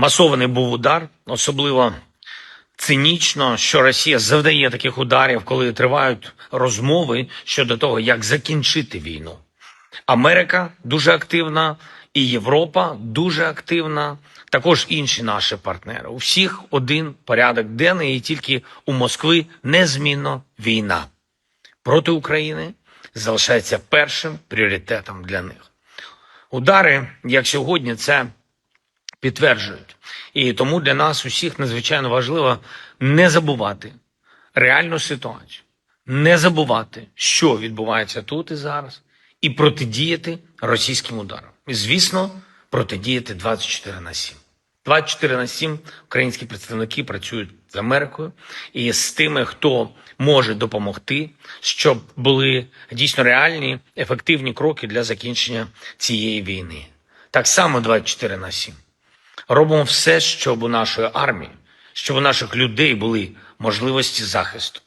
масований був удар, особливо цинічно, що Росія завдає таких ударів, коли тривають розмови щодо того, як закінчити війну. Америка дуже активна, і Європа дуже активна, також інші наші партнери. У всіх один порядок денний, і тільки у Москви незмінно війна проти України залишається першим пріоритетом для них. Удари, як сьогодні, це підтверджують. І тому для нас усіх надзвичайно важливо не забувати реальну ситуацію, не забувати, що відбувається тут і зараз, і протидіяти російським ударам. І, звісно, протидіяти 24 на 7. 24 на 7 українські представники працюють з Америкою і з тими, хто може допомогти, щоб були дійсно реальні, ефективні кроки для закінчення цієї війни. Так само 24 на 7. Робимо все, щоб у нашої армії, щоб у наших людей були можливості захисту.